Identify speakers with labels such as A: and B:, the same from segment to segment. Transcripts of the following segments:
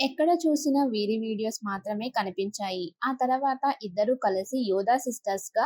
A: ఎక్కడ చూసినా వీరి వీడియోస్ మాత్రమే కనిపించాయి. ఆ తర్వాత ఇద్దరు కలిసి యోధా సిస్టర్స్గా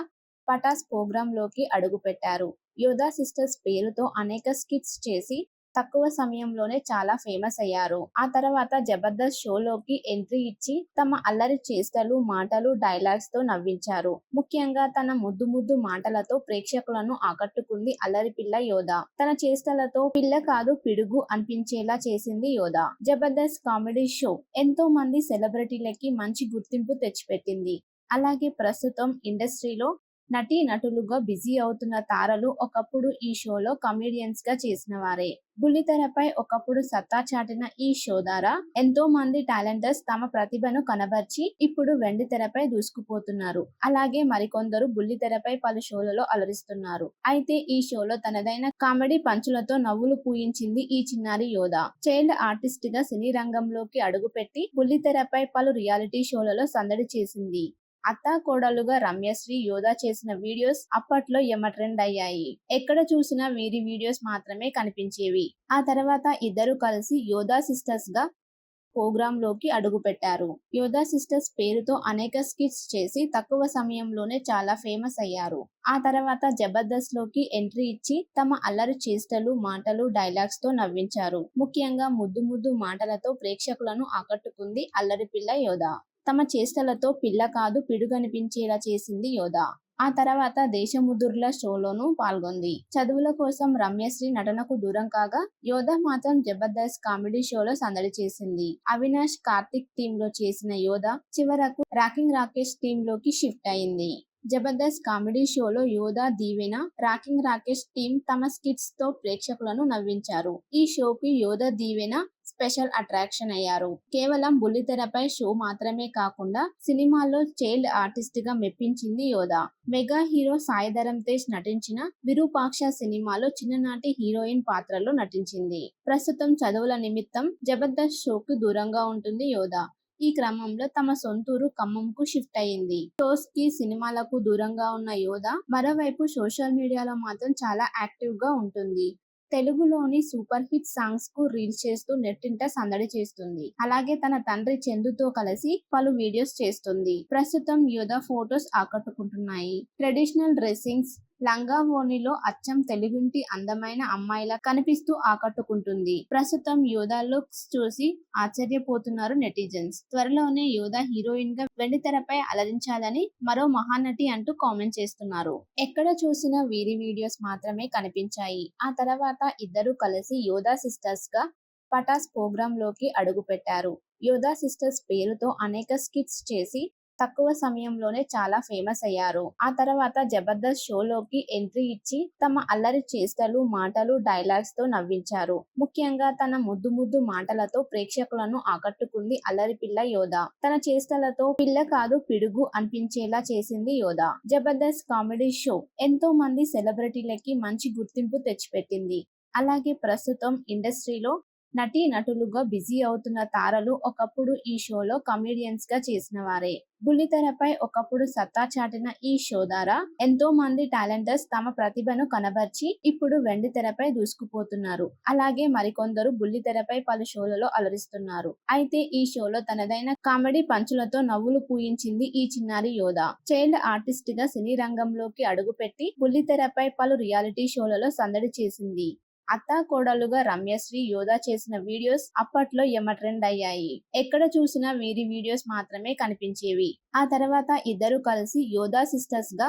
A: పటాస్ ప్రోగ్రామ్లోకి అడుగుపెట్టారు. యోధా సిస్టర్స్ పేరుతో అనేక స్కిట్స్ చేసి తక్కువ సమయంలోనే చాలా ఫేమస్ అయ్యారు. ఆ తర్వాత జబర్దస్త్ షోలోకి ఎంట్రీ ఇచ్చి తమ అల్లరి చేష్టలు మాటలు డైలాగ్స్తో నవ్వించారు. ముఖ్యంగా తన ముద్దు ముద్దు మాటలతో ప్రేక్షకులను ఆకట్టుకుంది అల్లరి పిల్ల యోధ. తన చేష్టలతో పిల్ల కాదు పిడుగు అనిపించేలా చేసింది యోధ. జబర్దస్త్ కామెడీ షో ఎంతో మంది సెలబ్రిటీలకి మంచి గుర్తింపు తెచ్చిపెట్టింది. అలాగే ప్రస్తుతం ఇండస్ట్రీలో నటీ నటులుగా బిజీ అవుతున్న తారలు ఒకప్పుడు ఈ షోలో కమీడియన్స్గా చేసిన వారే బుల్లితెరపై ఒకప్పుడు సత్తా చాటిన ఈ షో ద్వారా ఎంతో మంది టాలెంటర్స్ తమ ప్రతిభను కనబర్చి ఇప్పుడు వెండి తెరపై దూసుకుపోతున్నారు. అలాగే మరికొందరు బుల్లితెరపై పలు షోలలో అలరిస్తున్నారు. అయితే ఈ షోలో తనదైన కామెడీ పంచులతో నవ్వులు పూయించింది ఈ చిన్నారి యోధ. చైల్డ్ ఆర్టిస్ట్గా సినీ రంగంలోకి అడుగుపెట్టి బుల్లితెరపై పలు రియాలిటీ షోలలో సందడి చేసింది. అత్తా కోడలుగా రమ్యశ్రీ యోధా చేసిన వీడియోస్ అప్పట్లో యమ ట్రెండ్ అయ్యాయి ఎక్కడ చూసినా వీరి వీడియోస్ మాత్రమే కనిపించేవి. ఆ తర్వాత ఇద్దరు కలిసి యోధా సిస్టర్స్గా ప్రోగ్రామ్లోకి అడుగుపెట్టారు. యోధా సిస్టర్స్ పేరుతో అనేక స్కిట్స్ చేసి తక్కువ సమయంలోనే చాలా ఫేమస్ అయ్యారు. ఆ తర్వాత జబర్దస్త్లోకి ఎంట్రీ ఇచ్చి తమ అల్లరి చేష్టలు మాటలు డైలాగ్స్తో నవ్వించారు. ముఖ్యంగా ముద్దు ముద్దు మాటలతో ప్రేక్షకులను ఆకట్టుకుంది అల్లరి పిల్ల యోధ. తమ చేష్టలతో పిల్ల కాదు పిడుగనిపించేలా చేసింది యోధ. ఆ తర్వాత దేశముదుర్ల షోలోనూ పాల్గొంది. చదువుల కోసం రమ్యశ్రీ నటనకు దూరం కాగా యోధ మాత్రం జబర్దస్త్ కామెడీ షోలో సందడి చేసింది. అవినాష్ కార్తిక్ టీమ్లో చేసిన యోధ చివరకు రాకింగ్ రాకేష్ టీమ్లోకి షిఫ్ట్ అయింది. జబర్దస్త్ కామెడీ షోలో యోధా దీవెన రాకింగ్ రాకేష్ టీమ్ తమ స్కిట్స్తో ప్రేక్షకులను నవ్వించారు. ఈ షోకి యోధా దీవెన స్పెషల్ అట్రాక్షన్ అయ్యారు. కేవలం బుల్లితెరపై షో మాత్రమే కాకుండా సినిమాల్లో చైల్డ్ ఆర్టిస్ట్గా మెప్పించింది యోధ. మెగా హీరో సాయిధరం తేజ్ నటించిన విరూపాక్ష సినిమాలో చిన్ననాటి హీరోయిన్ పాత్రలో నటించింది. ప్రస్తుతం చదువుల నిమిత్తం జబర్దస్త్ షోకు దూరంగా ఉంటుంది యోధ. ఈ క్రమంలో తమ సొంతూరు ఖమ్మంకు షిఫ్ట్ అయింది షోస్కి సినిమాలకు దూరంగా ఉన్న యోధ మరోవైపు సోషల్ మీడియాలో మాత్రం చాలా యాక్టివ్గా ఉంటుంది. తెలుగులోని సూపర్ హిట్ సాంగ్స్కు రీల్స్ చేస్తూ నెట్టింట సందడి చేస్తుంది. అలాగే తన తండ్రి చందుతో కలిసి పలు వీడియోస్ చేస్తుంది. ప్రస్తుతం యోధ ఫోటోస్ ఆకట్టుకుంటున్నాయి. ట్రెడిషనల్ డ్రెస్సింగ్స్ లంగా ఓణిలో అచ్చం తెలుగుంటి అందమైన అమ్మాయిలా కనిపిస్తూ ఆకట్టుకుంటుంది. ప్రస్తుతం యోధా లుక్స్ చూసి ఆశ్చర్యపోతున్నారు నెటిజన్స్. త్వరలోనే యోధా హీరోయిన్గా వెండితెరపై అలరించాలని మరో మహానటి అంటూ కామెంట్ చేస్తున్నారు. ఎక్కడ చూసినా వీరి వీడియోస్ మాత్రమే కనిపించాయి. ఆ తర్వాత ఇద్దరు కలిసి యోధా సిస్టర్స్గా పటాస్ ప్రోగ్రామ్లోకి అడుగుపెట్టారు. యోధా సిస్టర్స్ పేరుతో అనేక స్కిట్స్ చేసి తక్కువ సమయంలోనే చాలా ఫేమస్ అయ్యారు. ఆ తర్వాత జబర్దస్త్ షోలోకి ఎంట్రీ ఇచ్చి తమ అల్లరి చేష్టలు మాటలు డైలాగ్స్తో నవ్వించారు. ముఖ్యంగా తన ముద్దు ముద్దు మాటలతో ప్రేక్షకులను ఆకట్టుకుంది అల్లరి పిల్ల యోధ. తన చేష్టలతో పిల్ల కాదు పిడుగు అనిపించేలా చేసింది యోధ. జబర్దస్త్ కామెడీ షో ఎంతో మంది సెలబ్రిటీలకి మంచి గుర్తింపు తెచ్చిపెట్టింది. అలాగే ప్రస్తుతం ఇండస్ట్రీలో నటీ నటులుగా బిజీ అవుతున్న తారలు ఒకప్పుడు ఈ షోలో కమీడియన్స్గా చేసిన వారే. బుల్లితెరపై ఒకప్పుడు సత్తా చాటిన ఈ షో ద్వారా ఎంతో మంది టాలెంటర్స్ తమ ప్రతిభను కనబర్చి ఇప్పుడు వెండి తెరపై దూసుకుపోతున్నారు. అలాగే మరికొందరు బుల్లితెరపై పలు షోలలో అలరిస్తున్నారు. అయితే ఈ షోలో తనదైన కామెడీ పంచులతో నవ్వులు పూయించింది ఈ చిన్నారి యోధ. చైల్డ్ ఆర్టిస్ట్గా సినీ రంగంలోకి అడుగుపెట్టి బుల్లితెరపై పలు రియాలిటీ షోలలో సందడి చేసింది. అత్తా కోడలుగా రమ్యశ్రీ యోధ చేసిన వీడియోస్ అప్పట్లో యమ ట్రెండ్ అయ్యాయి ఎక్కడ చూసినా వీరి వీడియోస్ మాత్రమే కనిపించేవి. ఆ తర్వాత ఇద్దరు కలిసి యోధా సిస్టర్స్గా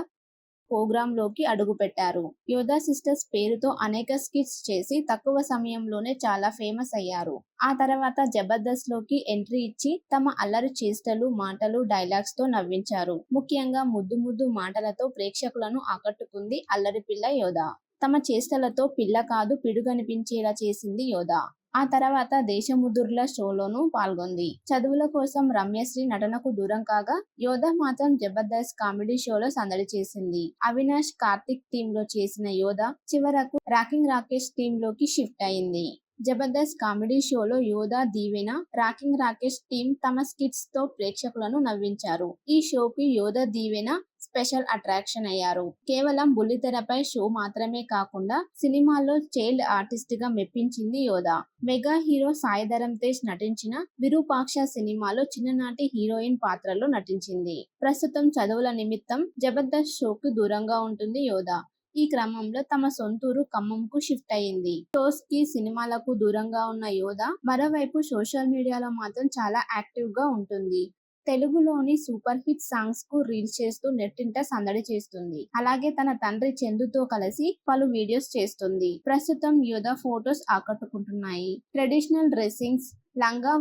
A: ప్రోగ్రామ్లోకి అడుగుపెట్టారు. యోధా సిస్టర్స్ పేరుతో అనేక స్కిట్స్ చేసి తక్కువ సమయంలోనే చాలా ఫేమస్ అయ్యారు. ఆ తర్వాత జబర్దస్త్లోకి ఎంట్రీ ఇచ్చి తమ అల్లరి చేష్టలు మాటలు డైలాగ్స్తో నవ్వించారు. ముఖ్యంగా ముద్దు ముద్దు మాటలతో ప్రేక్షకులను ఆకట్టుకుంది అల్లరి పిల్ల యోధా. తమ చేష్టలతో పిల్ల కాదు పిడుగనిపించేలా చేసింది యోధ. ఆ తర్వాత దేశముదుర్ల షోలోనూ పాల్గొంది. చదువుల కోసం రమ్యశ్రీ నటనకు దూరం కాగా యోధ మాత్రం జబర్దస్త్ కామెడీ షోలో సందడి చేసింది. అవినాష్ కార్తిక్ టీమ్లో చేసిన యోధ చివరకు రాకింగ్ రాకేష్ టీమ్లోకి షిఫ్ట్ అయింది. జబర్దస్త్ కామెడీ షోలో యోధా దీవెన రాకింగ్ రాకేష్ టీం తమ స్కిట్స్తో ప్రేక్షకులను నవ్వించారు. ఈ షోకి యోధ దీవెన స్పెషల్ అట్రాక్షన్ అయ్యారు. కేవలం బుల్లితెరపై షో మాత్రమే కాకుండా సినిమాల్లో చైల్డ్ ఆర్టిస్ట్గా మెప్పించింది యోధ. మెగా హీరో సాయిధరం తేజ్ నటించిన విరూపాక్ష సినిమాలో చిన్ననాటి హీరోయిన్ పాత్రలో నటించింది. ప్రస్తుతం చదువుల నిమిత్తం జబర్దస్త్ షోకు దూరంగా ఉంటుంది యోధ. ఈ క్రమంలో తమ సొంతూరు ఖమ్మంకు షిఫ్ట్ అయింది. షోస్కి సినిమాలకు దూరంగా ఉన్న యోధ మరోవైపు సోషల్ మీడియాలో మాత్రం చాలా యాక్టివ్గా ఉంటుంది. తెలుగులోని సూపర్ హిట్ సాంగ్స్కు రీల్స్ చేస్తూ నెట్టింట సందడి చేస్తుంది. అలాగే తన తండ్రి చందుతో కలిసి పలు వీడియోస్ చేస్తుంది. ప్రస్తుతం యోధ ఫోటోస్ ఆకట్టుకుంటున్నాయి. ట్రెడిషనల్ డ్రెస్సింగ్స్ లంగా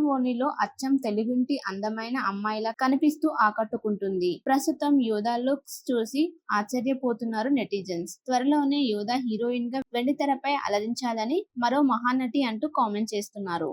A: అచ్చం తెలుగుంటి అందమైన అమ్మాయిలా కనిపిస్తూ ఆకట్టుకుంటుంది. ప్రస్తుతం యోధా లుక్స్ చూసి ఆశ్చర్యపోతున్నారు నెటిజన్స్. త్వరలోనే యోధా హీరోయిన్గా వెండితెరపై అలరించాలని మరో మహానటి అంటూ కామెంట్ చేస్తున్నారు.